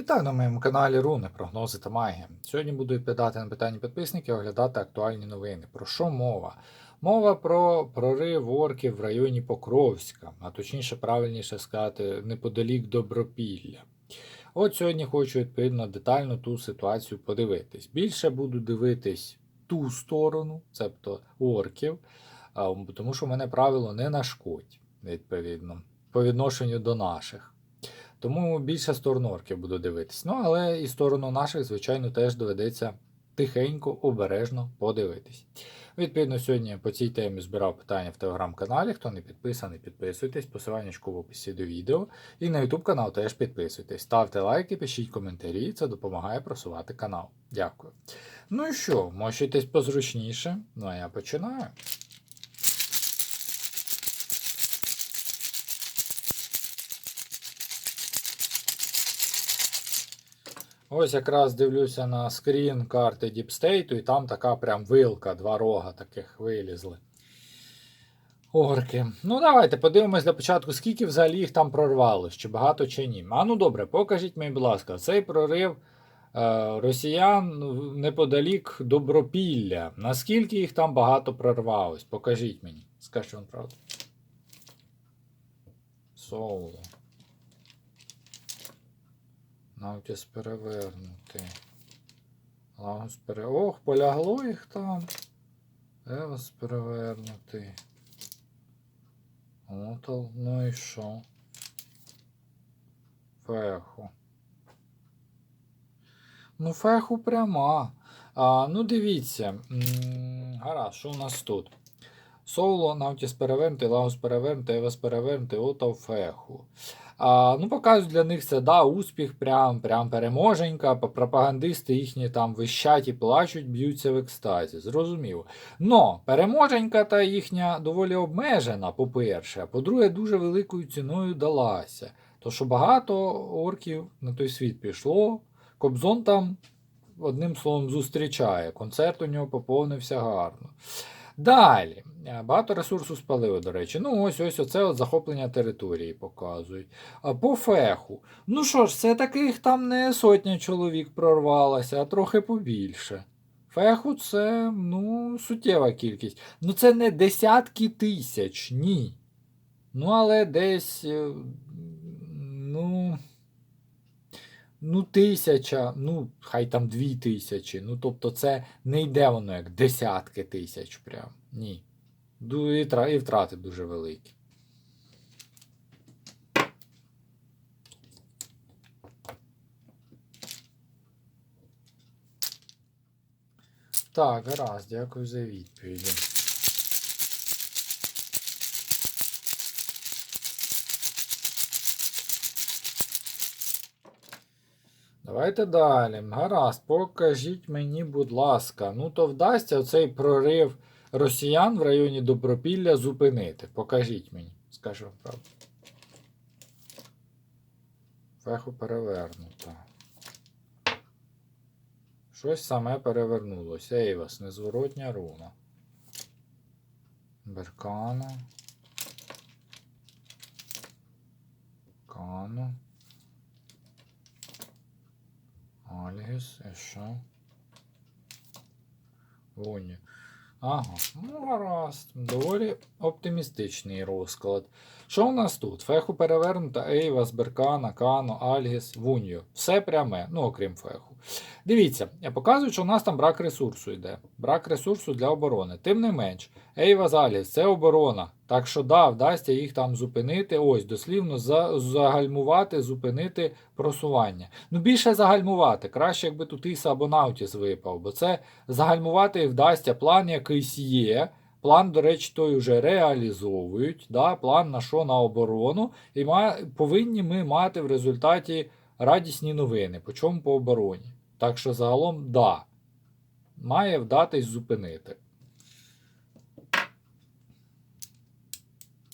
Вітаю на моєму каналі Руни, прогнози та магія. Сьогодні буду відповідати на питання підписників, оглядати актуальні новини. Про що мова? Мова про прорив орків в районі Покровська, а точніше, правильніше сказати, неподалік Добропілля. От сьогодні хочу відповідно детально ту ситуацію подивитись. Більше буду дивитись ту сторону, цебто орків, тому що мене правило не нашкодь, відповідно, по відношенню до наших. Тому більше сторону орків буду дивитись. Ну, але і сторону наших, звичайно, теж доведеться тихенько, обережно подивитись. Відповідно, сьогодні по цій темі збирав питання в телеграм-каналі. Хто не підписаний, підписуйтесь, посилання в описі до відео. І на YouTube канал теж підписуйтесь. Ставте лайки, пишіть коментарі, це допомагає просувати канал. Дякую. Ну і що, мощуйтесь позручніше. Ну а я починаю. Ось якраз дивлюся на скрін карти Deep State, і там така прям вилка, два рога таких вилізли. Орки. Ну, давайте подивимось для початку, скільки взагалі їх там прорвалось, чи багато, чи ні. А ну добре, покажіть мені, будь ласка, цей прорив е, росіян неподалік Добропілля. Наскільки їх там багато прорвалось? Покажіть мені. Скажіть вам правду. Соло. Наутіс перевернути. Лагус пере... Ох, полягло їх там. Евас перевернути. Отал, ну і що? Феху. Ну, феху пряма. А, ну, дивіться. Гаразд, що у нас тут? Соло, Наутіс перевернути, Лагус перевернути, Евас перевернути, Отал феху. А, ну, показують для них це да, успіх, прям, прям переможенька. Пропагандисти їхні там вищать і плачуть, б'ються в екстазі. Зрозуміло. Но переможенька та їхня доволі обмежена, по-перше, а по-друге, дуже великою ціною далася. То що багато орків на той світ пішло. Кобзон там, одним словом, зустрічає. Концерт у нього поповнився гарно. Далі. Е, Багато ресурсу спалили, до речі. Ну, ось ось оце от захоплення території показують. А по феху. Ну що ж, все таких там не сотня чоловік прорвалося, а трохи побільше. Феху це, ну, суттєва кількість. Ну, це не десятки тисяч, ні. Ну, але десь. Ну. Тисяча, ну, хай там дві тисячі. Ну, тобто, це не йде воно як десятки тисяч прям. Ні. І втрати дуже великі. Так, гаразд, дякую за відповіді. Давайте далі. Гаразд, покажіть мені, будь ласка. Ну, то вдасться оцей прорив росіян в районі Добропілля зупинити. Покажіть мені, скажу вам правду. Феху перевернуто. Щось саме перевернулося. Ейвас, незворотня руна. Беркана. Кану. Альгіс, і що? Воні. Ага, ну гаразд. Доволі оптимістичний розклад. Що у нас тут? Феху перевернута, Ейвас, Беркана, Кано, Альгіс, Вуньо. Все пряме, ну окрім феху. Дивіться, я показую, що у нас там брак ресурсу йде. Брак ресурсу для оборони. Тим не менш, Ейвас, Альгіс це оборона. Так що да, вдасться їх там зупинити. Ось, дослівно за, загальмувати, зупинити просування. Ну, більше загальмувати. Краще, якби тут Іса або Наутіс випав, бо це загальмувати вдасться. План якийсь є. План, до речі, той вже реалізовують. Да? План на що на оборону. І повинні ми мати в результаті радісні новини. По чому по обороні. Так що загалом, да. Має вдатись зупинити.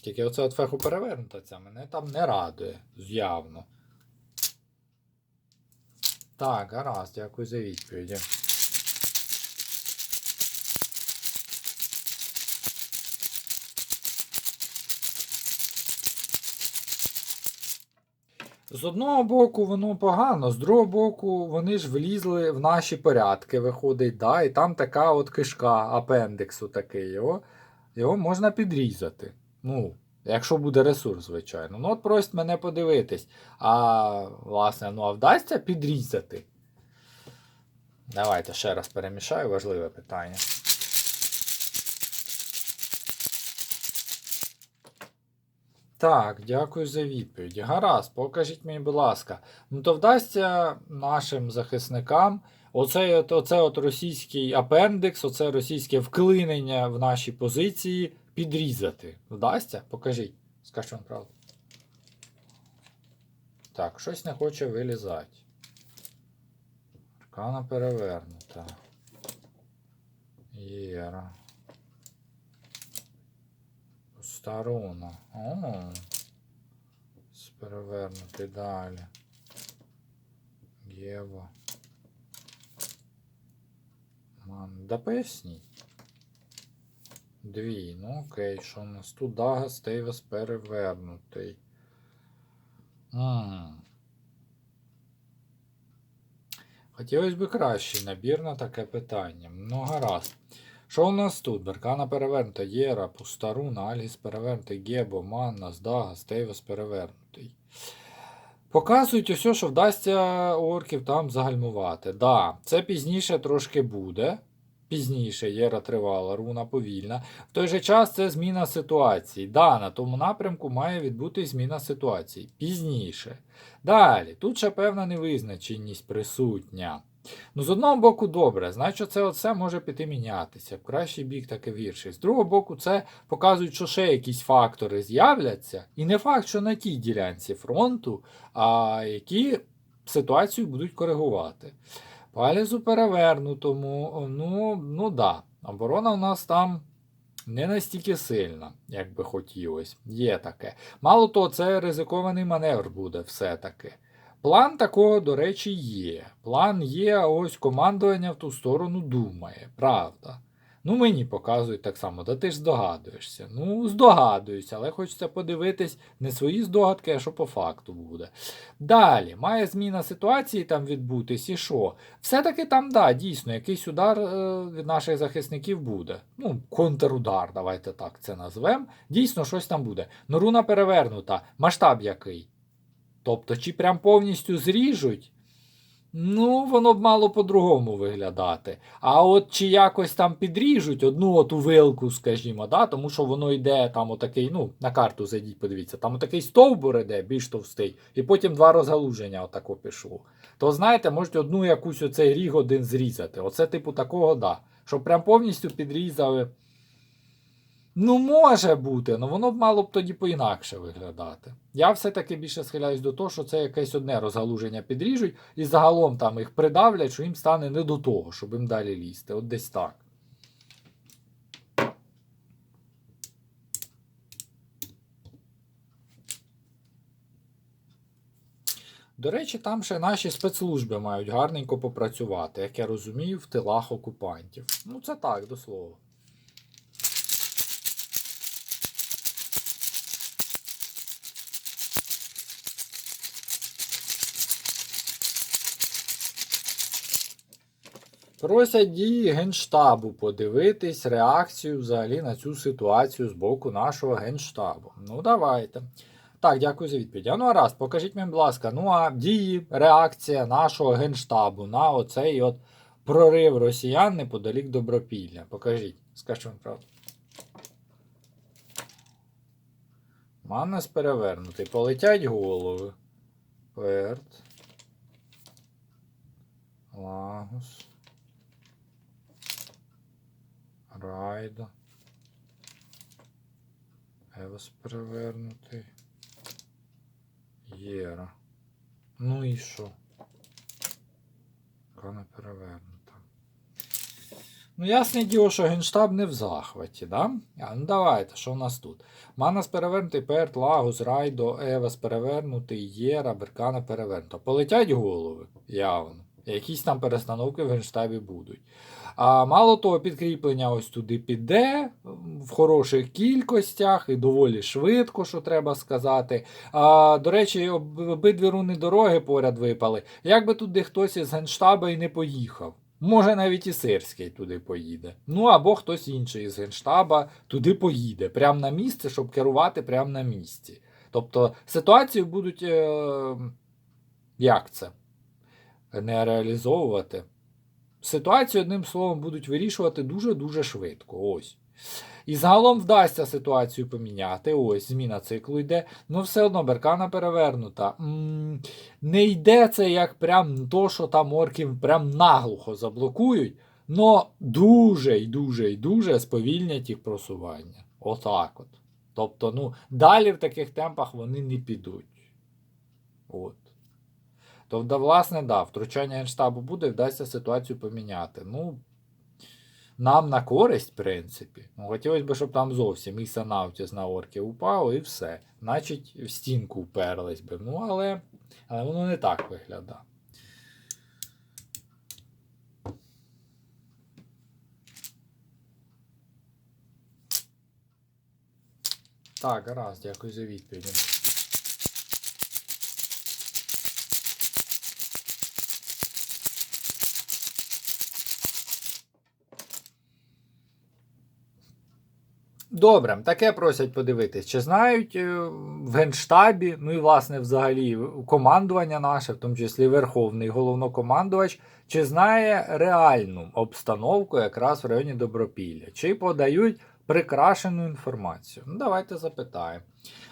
Тільки оце от феху перевернута ця мене там не радує, явно. Так, гаразд, дякую за відповіді. З одного боку, воно погано, з другого боку, вони ж влізли в наші порядки, виходить, да, і там така от кишка апендиксу такий. Його, його можна підрізати. Ну, якщо буде ресурс, звичайно. Ну, от просить мене подивитись. А, власне, ну а вдасться підрізати. Давайте ще раз перемішаю важливе питання. Так, дякую за відповідь. Гаразд, покажіть мені, будь ласка. Ну то вдасться нашим захисникам оцей оце от російський апендикс, оце російське вклинення в наші позиції підрізати. Вдасться? Покажіть. Скажіть вам правду. Так, щось не хоче вилізати. Аркана перевернута. Єра. Старуна. О. Перевернути далі. Єва. Ман. Да поясніть. Дві. Ну окей, що у нас тут Дага Стейвес перевернутий. М. Хотілося б кращий набір на таке питання. Ну, гаразд. Що у нас тут? Беркана перевернута, Єра, Пустаруна, Альгіс перевернутий, Гебо, Манна, Здага, Стейвес перевернутий. Показують усе, що вдасться орків там загальмувати. Да, це пізніше трошки буде. Пізніше Єра тривала, руна повільна. В той же час це зміна ситуації. Да, на тому напрямку має відбути зміна ситуації. Пізніше. Далі, тут ще певна невизначеність присутня. Ну, з одного боку, добре, значить, це оце може піти мінятися. В кращий бік таке вірший. З другого боку, це показують, що ще якісь фактори з'являться. І не факт, що на тій ділянці фронту, а які ситуацію будуть коригувати. Палізу перевернутому, ну, ну да, оборона у нас там не настільки сильна, як би хотілося. Є таке. Мало того, це ризикований маневр буде все-таки. План такого, до речі, є. План є, а ось командування в ту сторону думає, правда. Ну, мені показують так само, да ти ж здогадуєшся. Ну, здогадуюся, але хочеться подивитись не свої здогадки, а що по факту буде. Далі, має зміна ситуації там відбутись, і що? Все-таки там, да, дійсно, якийсь удар е, від наших захисників буде. Ну, контрудар, давайте так це назвемо. Дійсно, щось там буде. Ну, руна перевернута. Масштаб який? Тобто, чи прям повністю зріжуть, ну, воно б мало по-другому виглядати. А от чи якось там підріжуть одну оту вилку, скажімо, да, тому що воно йде там отакий, ну, на карту зайдіть, подивіться, там отакий стовбур іде, більш товстий, і потім два розгалуження отако пішло. То знаєте, можуть одну якусь оцей ріг один зрізати. Оце, типу, такого, да. Щоб прям повністю підрізали. Ну, може бути, але воно б мало б тоді по-інакше виглядати. Я все-таки більше схиляюсь до того, що це якесь одне розгалуження підріжуть, і загалом там їх придавлять, що їм стане не до того, щоб їм далі лізти. От десь так. До речі, там ще наші спецслужби мають гарненько попрацювати, як я розумію, в тилах окупантів. Ну, це так, до слова. Просять дії Генштабу подивитись реакцію взагалі на цю ситуацію з боку нашого Генштабу. Ну, давайте. Так, дякую за відповідь. А ну раз, покажіть мені, будь ласка, ну а дії, реакція нашого Генштабу на оцей от прорив росіян неподалік Добропілля. Покажіть, скажіть вам правду. Маннес перевернутий. Полетять голови. Перт. Лагус. Райдо. Евос перевернутий. Єра. Ну і що? Кана перевернута. Ну, ясне діло, що Генштаб не в захваті, да? А, ну давайте, що в нас тут? Манас перевернутий, Перт, Лагус, Райдо, Евас перевернутий, Єра, Беркана перевернута. Полетять голови, явно. Якісь там перестановки в Генштабі будуть. А мало того, підкріплення ось туди піде в хороших кількостях і доволі швидко, що треба сказати. А, до речі, обидві руни дороги поряд випали. Як би туди хтось із Генштаба і не поїхав. Може, навіть і Сирський туди поїде. Ну або хтось інший із Генштаба туди поїде, прямо на місце, щоб керувати прямо на місці. Тобто ситуацію будуть. Е- як це? Не реалізовувати. Ситуацію, одним словом, будуть вирішувати дуже-дуже швидко. Ось. І загалом вдасться ситуацію поміняти. Ось, зміна циклу йде. Ну, все одно беркана перевернута. М, Не йде це як прям то, що там орків прям наглухо заблокують, но дуже і дуже і дуже сповільнять їх просування. Отак от. Тобто, ну, далі в таких темпах вони не підуть. От. Тобто, власне, да, втручання Генштабу буде, вдасться ситуацію поміняти. Ну, нам на користь, в принципі. Ну, хотілося б, щоб там зовсім і Санавтіс на орки упав, і все. Значить, в стінку вперлись би. Ну, але, але воно не так виглядає. Так, гаразд, дякую за відповідь. Добре, таке просять подивитись. Чи знають е, в Генштабі, ну і власне взагалі командування наше, в тому числі Верховний головнокомандувач, чи знає реальну обстановку якраз в районі Добропілля? Чи подають прикрашену інформацію? Ну, давайте запитаємо.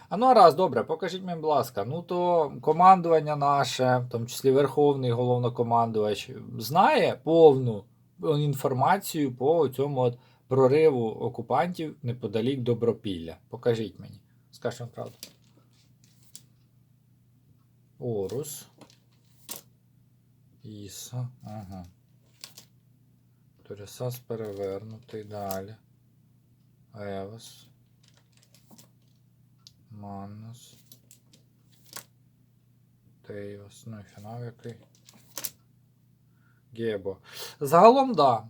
А ну раз, добре, покажіть мені, будь ласка, ну то командування наше, в тому числі Верховний головнокомандувач, знає повну інформацію по цьому от прориву окупантів неподалік Добропілля. Покажіть мені. Скажіть правду. Орус. Іса. Ага. Торісас перевернутий далі. Евас. Маннус. Тейвас. Ну і фінал який. Гебо. Загалом, да.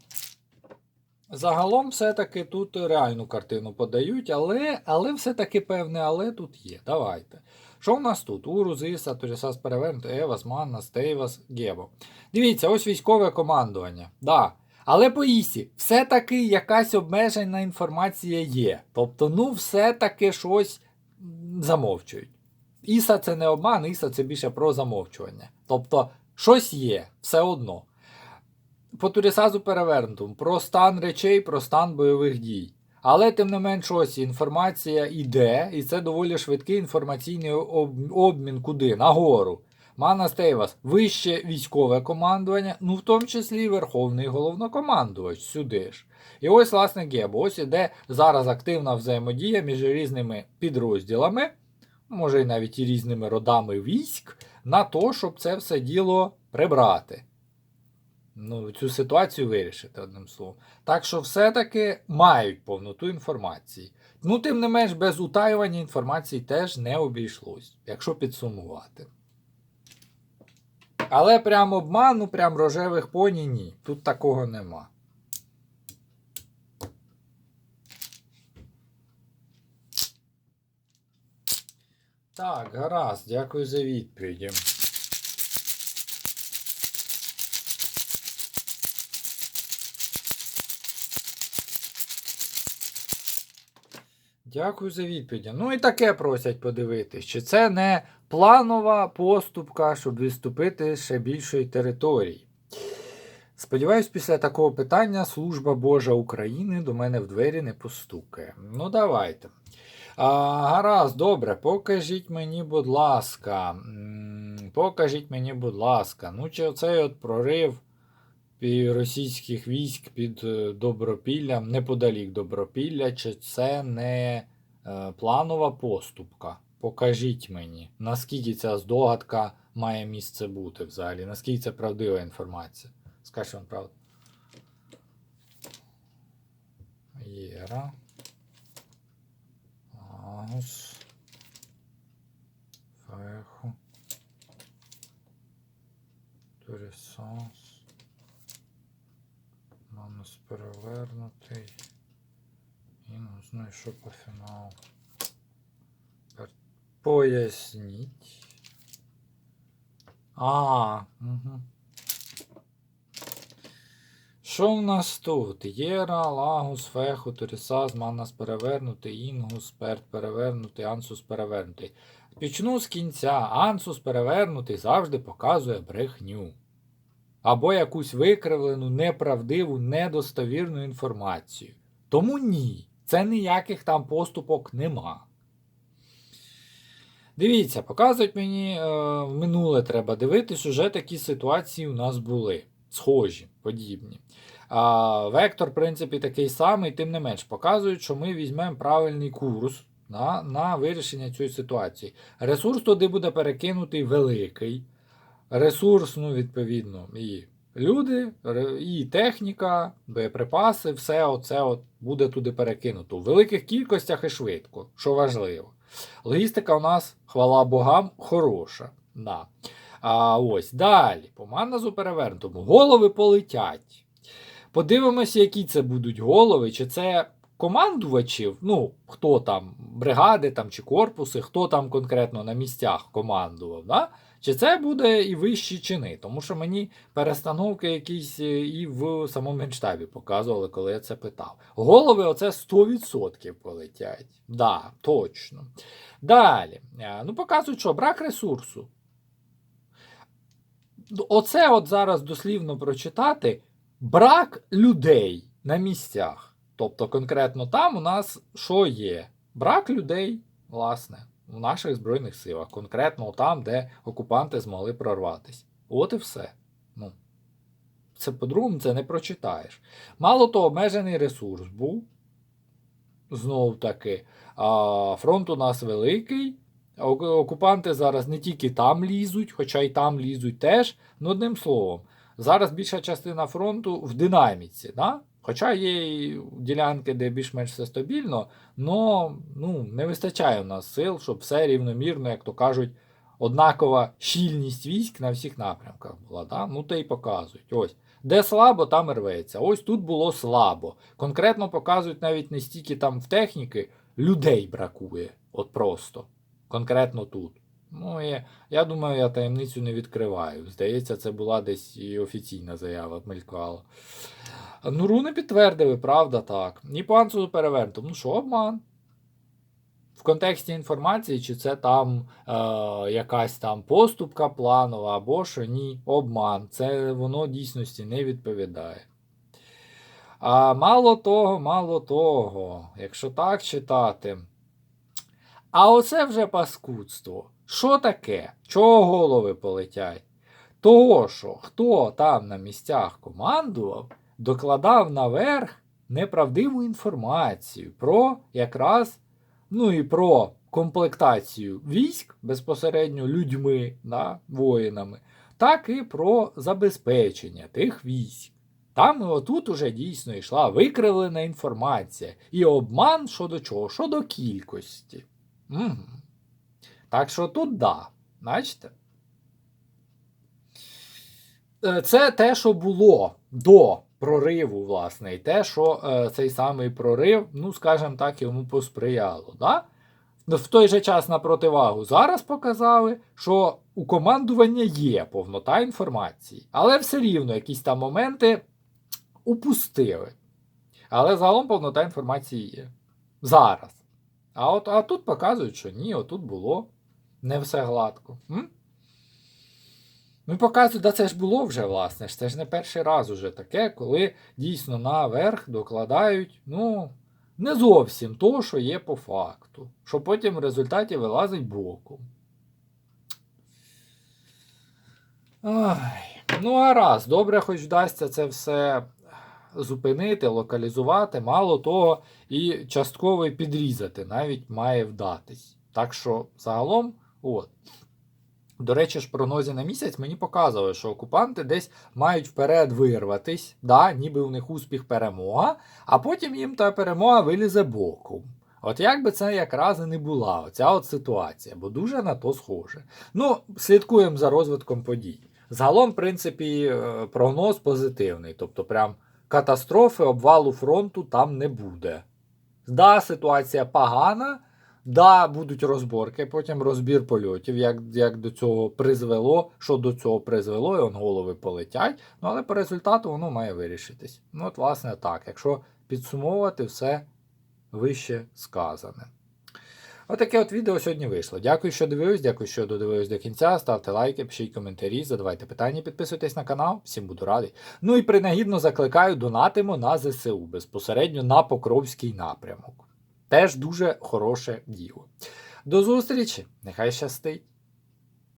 Загалом, все-таки тут реальну картину подають, але але все-таки певне, але тут є. Давайте. Що в нас тут? Урус, Іса, Торісас Перевернут, Евас, Манна, Стейвас, Гебо. Дивіться, ось військове командування. Да. Але по Ісі, все-таки якась обмежена інформація є. Тобто, ну, все-таки щось замовчують. Іса це не обман, Іса це більше про замовчування. Тобто, щось є, все одно по Турісазу перевернутому про стан речей, про стан бойових дій. Але, тим не менш, ось інформація йде, і це доволі швидкий інформаційний об- обмін куди? Нагору. Мана Стейвас, вище військове командування, ну в тому числі і Верховний головнокомандувач сюди ж. І ось, власне, Гебо, ось іде зараз активна взаємодія між різними підрозділами, може і навіть і різними родами військ, на то, щоб це все діло прибрати ну, цю ситуацію вирішити, одним словом. Так що все-таки мають повноту інформації. Ну, тим не менш, без утаювання інформації теж не обійшлось, якщо підсумувати. Але прям обману, прям рожевих поні ні. Тут такого нема. Так, гаразд, дякую за відповіді. Дякую за відповіді. Ну і таке просять подивитись, чи це не планова поступка, щоб відступити ще більшої території. Сподіваюсь, після такого питання служба Божа України до мене в двері не постукає. Ну, давайте. А, гаразд, добре, покажіть мені, будь ласка. Покажіть мені, будь ласка. Ну, чи оцей от прорив російських військ під е, Добропіллям, неподалік Добропілля, чи це не е, планова поступка? Покажіть мені, наскільки ця здогадка має місце бути взагалі, наскільки це правдива інформація. Скажіть вам правду. Єра. Агус. Феху. Торісас. Манус перевернутий. Інус, ну і що по фіналу? Поясніть. А, угу. Що в нас тут? Єра, Лагус, Феху, Торісас, Маннас перевернутий, Інгус, Перт перевернутий, Ансус перевернутий. Почну з кінця. Ансус перевернутий завжди показує брехню. Або якусь викривлену, неправдиву, недостовірну інформацію. Тому ні. Це ніяких там поступок нема. Дивіться, показують мені е, минуле треба дивитись, уже такі ситуації у нас були. Схожі, подібні. А, вектор, в принципі, такий самий, тим не менш, показують, що ми візьмемо правильний курс на, на вирішення цієї ситуації. Ресурс туди буде перекинутий великий. Ресурс, ну, відповідно, і люди, і техніка, боєприпаси, все оце от буде туди перекинуто. У великих кількостях і швидко, що важливо. Логістика у нас, хвала богам, хороша. Да. А ось далі, по манназу перевернутому. Голови полетять. Подивимося, які це будуть голови, чи це командувачів, ну, хто там, бригади там, чи корпуси, хто там конкретно на місцях командував. Да? Чи це буде і вищі чини? Тому що мені перестановки якісь е, і в самому генштабі показували, коли я це питав. Голови оце 100% полетять. Да, точно. Далі. Е, Ну, показують, що брак ресурсу. Оце от зараз дослівно прочитати брак людей на місцях. Тобто, конкретно там у нас що є? Брак людей, власне, в наших Збройних силах, конкретно там, де окупанти змогли прорватися. От і все. Ну, це по-другому це не прочитаєш. Мало того, обмежений ресурс був. Знов таки, фронт у нас великий. Окупанти зараз не тільки там лізуть, хоча й там лізуть теж. Ну, одним словом, зараз більша частина фронту в динаміці. Да? Хоча є і ділянки, де більш-менш все стабільно, но ну, не вистачає у нас сил, щоб все рівномірно, як то кажуть, однакова щільність військ на всіх напрямках була. Да? Ну, те й показують. Ось. Де слабо, там і рветься. Ось тут було слабо. Конкретно показують навіть не стільки там в техніки, людей бракує. От просто. Конкретно тут. Ну, я, я думаю, я таємницю не відкриваю. Здається, це була десь і офіційна заява мелькала. Ну, руни підтвердили, правда, так. Ні по Ансусу. Ну що, обман? В контексті інформації, чи це там е, якась там поступка планова, або що ні, обман. Це воно дійсності не відповідає. А мало того, мало того, якщо так читати. А оце вже паскудство. Що таке? Чого голови полетять? Того, що хто там на місцях командував, докладав наверх неправдиву інформацію про якраз, ну і про комплектацію військ безпосередньо людьми, да, воїнами, так і про забезпечення тих військ. Там і отут уже дійсно йшла викривлена інформація і обман щодо чого? Щодо кількості. Угу. Так що тут да. Бачите? Е, Це те, що було до прориву, власне, і те, що е, цей самий прорив, ну, скажімо так, йому посприяло. Да? Ну, В той же час на противагу зараз показали, що у командування є повнота інформації, але все рівно якісь там моменти упустили. Але загалом повнота інформації є. Зараз. А от а тут показують, що ні, отут було не все гладко. М? Ну, і показують, да це ж було вже, власне. Це ж не перший раз уже таке, коли дійсно наверх докладають, ну, не зовсім то, що є по факту. Що потім в результаті вилазить боком. Ай, ну, гаразд, добре, хоч вдасться це все зупинити, локалізувати, мало того, і частково підрізати навіть має вдатись. Так що загалом, от. До речі, ж прогнозі на місяць мені показували, що окупанти десь мають вперед вирватись, да, ніби у них успіх перемога, а потім їм та перемога вилізе боком. От як би це якраз і не була, оця от ситуація, бо дуже на то схоже. Ну, слідкуємо за розвитком подій. Загалом, в принципі, е, прогноз позитивний. Тобто, прям катастрофи, обвалу фронту там не буде. Да, ситуація погана. Да, будуть розборки, потім розбір польотів, як, як до цього призвело, що до цього призвело, і он голови полетять. Ну, але по результату воно має вирішитись. Ну, от, власне, так. Якщо підсумовувати все вище сказане. Отаке от відео сьогодні вийшло. Дякую, що дивились, дякую, що додивились до кінця. Ставте лайки, пишіть коментарі, задавайте питання, підписуйтесь на канал. Всім буду радий. Ну і принагідно закликаю донатимо на ЗСУ безпосередньо на Покровський напрямок. Теж дуже хороше діло. До зустрічі! Нехай щастить!